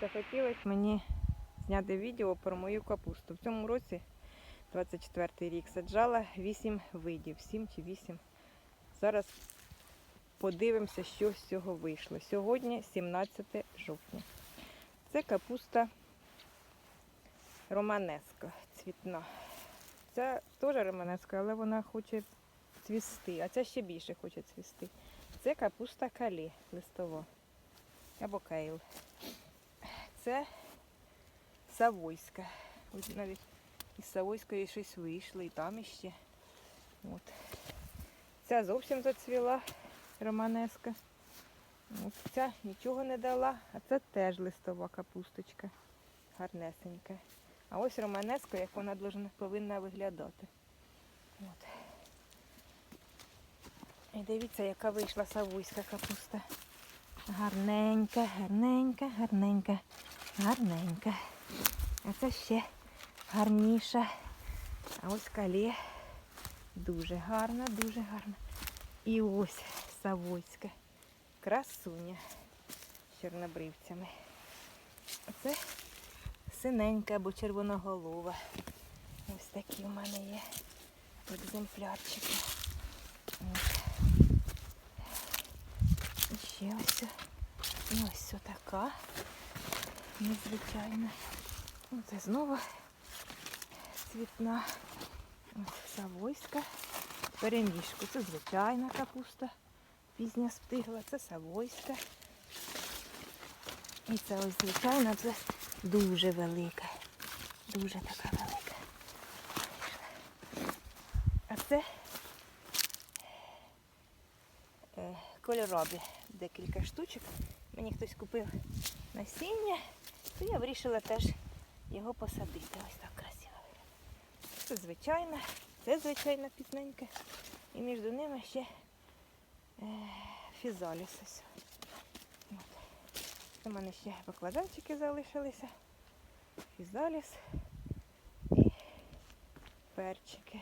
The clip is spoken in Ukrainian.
Захотілося мені зняти відео про мою капусту. В цьому році, 24 рік, саджала 8 видів, 7 чи 8. Зараз подивимося, що з цього вийшло. Сьогодні 17 жовтня. Це капуста романеска цвітна. Це теж романеска, але вона хоче цвісти, а ця ще більше хоче цвісти. Це капуста калі листова або кейл. Це Савойська. Ось навіть із Савойської щось вийшло, і там іще. От. Ця зовсім зацвіла романеска. От ця нічого не дала, а це теж листова капусточка. Гарнесенька. А ось романеска, як вона повинна виглядати. От. І дивіться, яка вийшла савойська капуста. Гарненька, гарненька, гарненька, гарненька. А це ще гарніша. А ось калє дуже гарна, дуже гарна. І ось Савойська. Красуня з чорнобривцями. А це синенька або червоноголова. Ось такі в мене є екземплярчики. І ще ось. Ось така незвичайна. Ну, Це знову цвітна. Савойська. Перемішку. Це звичайна капуста. Пізня стигла. Це Савойська. І це ось звичайна, це дуже велика. Дуже така велика. А це е, кольорові декілька штучок. Мені хтось купив насіння, то я вирішила теж його посадити. Ось так красиво. Це звичайна, це звичайна пізненька. І між ними ще е, фізаліс. ось. От. У мене ще баклажанчики залишилися. Фізаліс і перчики.